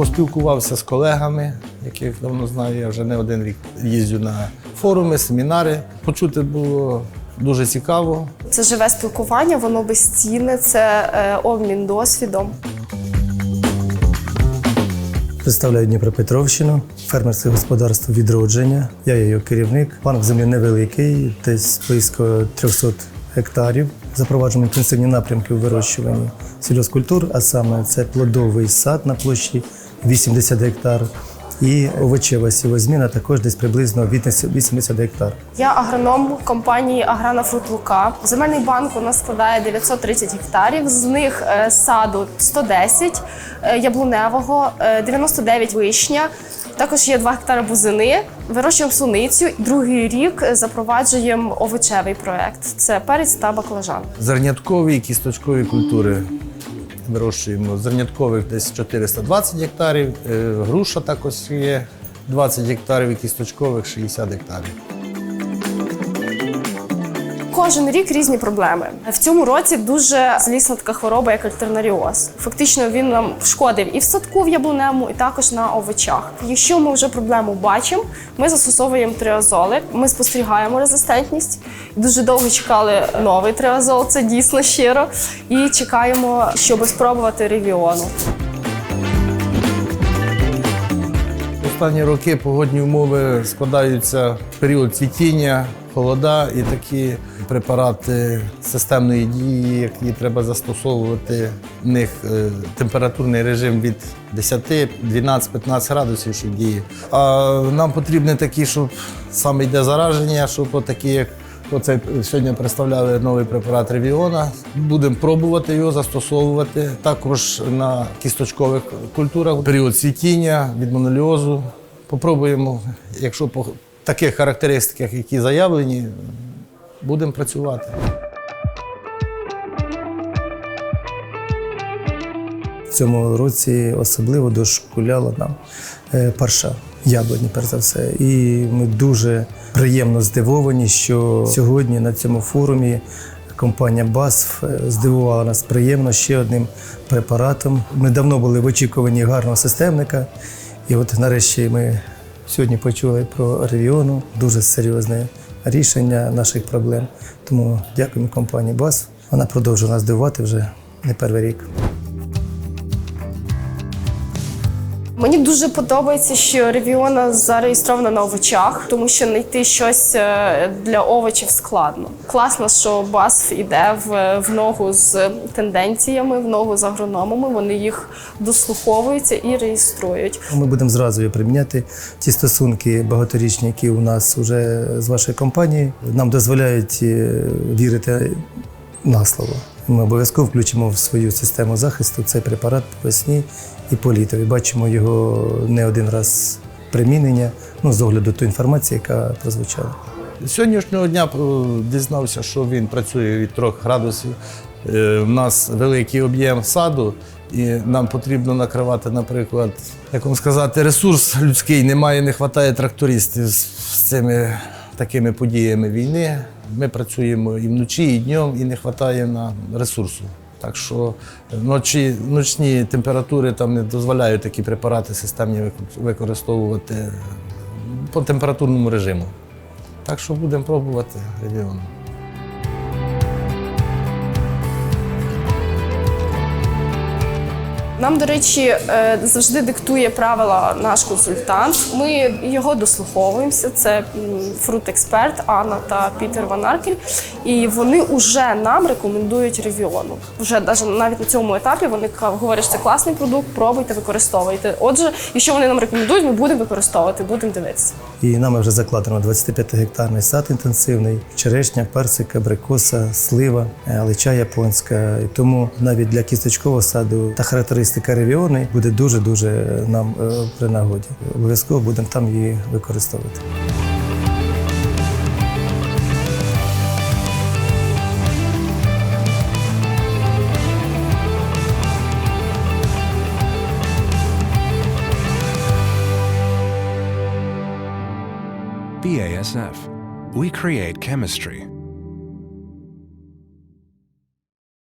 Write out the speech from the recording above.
Поспілкувався з колегами, яких давно знаю. Я вже не один рік їздю на форуми, семінари. Почути було дуже цікаво. Це живе спілкування, воно безцінне, це е, обмін досвідом. Представляю Дніпропетровщину, фермерське господарство відродження. Я є його керівник. Банк землі невеликий, десь близько 300 гектарів. Запроваджуємо інтенсивні напрямки у вирощуванні сільгоспкультур, а саме це плодовий сад на площі 80 гектар і овочева сівозміна також десь приблизно 80 гектар. Я агроном компанії Аграна Фрут Лука. Земельний банк у нас складає 930 гектарів. З них е, саду 110 е, яблуневого, е, 99 вишня. Також є 2 гектари бузини. Вирощуємо суницю. Другий рік е, запроваджуємо овочевий проект. Це перець та баклажан. Зерняткові і кісточкові культури вирощуємо. Зерняткових десь 420 гектарів, е, груша також є 20 гектарів і кісточкових 60 гектарів. Кожен рік різні проблеми. В цьому році дуже злісна така хвороба, як альтернаріоз. Фактично він нам шкодив і в садку в яблуневому, і також на овочах. Якщо ми вже проблему бачимо, ми застосовуємо триазоли. Ми спостерігаємо резистентність. Дуже довго чекали новий триазол, це дійсно щиро. І чекаємо, щоб спробувати ревіону. Останні роки погодні умови складаються в період цвітіння, холода і такі препарати системної дії, які треба застосовувати. В них е, температурний режим від 10, 12, 15 градусів, що діє. А нам потрібні такі, щоб саме йде зараження, щоб такі як Оце сьогодні представляли новий препарат Ревіона. Будемо пробувати його застосовувати також на кісточкових культурах. Період цвітіння від моноліозу. Попробуємо, якщо по таких характеристиках, які заявлені, будемо працювати. Цьому році особливо дошкуляла нам е, парша яблуні, перш за все. І ми дуже приємно здивовані, що сьогодні на цьому форумі компанія BASF е, здивувала нас приємно ще одним препаратом. Ми давно були в очікуванні гарного системника, і от нарешті ми сьогодні почули про ревіону. Дуже серйозне рішення наших проблем. Тому дякуємо компанії BASF. Вона продовжує нас здивувати вже не перший рік. Мені дуже подобається, що ревіона зареєстрована на овочах, тому що знайти щось е, для овочів складно. Класно, що БАСФ іде в, в ногу з тенденціями, в ногу з агрономами. Вони їх дослуховуються і реєструють. Ми будемо зразу приміняти. Ті стосунки багаторічні, які у нас вже з вашою компанією, нам дозволяють е, вірити на слово. Ми обов'язково включимо в свою систему захисту цей препарат по весні і по літові. Бачимо його не один раз примінення, ну, з огляду тої інформації, яка прозвучала. Сьогоднішнього дня е, дізнався, що він працює від 3 градусів. Е, У нас великий об'єм саду, і нам потрібно накривати, наприклад, як вам сказати, ресурс людський. Немає, не вистачає трактористів з цими такими подіями війни. Ми працюємо і вночі, і днем, і не вистачає на ресурсу. Так що ночі, ночні температури там не дозволяють такі препарати системні використовувати по температурному режиму. Так що будемо пробувати регіон. Нам, до речі, е, завжди диктує правила наш консультант. Ми його дослуховуємося. Це фрут-експерт Анна та Пітер Ван. І вони вже нам рекомендують ревіону. Вже навіть на цьому етапі вони говорять, що це класний продукт, пробуйте, використовуйте. Отже, якщо вони нам рекомендують, ми будемо використовувати, будемо дивитися. І нами вже закладено 25-гектарний сад інтенсивний, черешня, персик, абрикоса, слива, е, алеча японська. І тому навіть для кісточкового саду та характеристика ревіони буде дуже-дуже нам е, при нагоді. Обов'язково будемо там її використовувати. BASF. We create chemistry.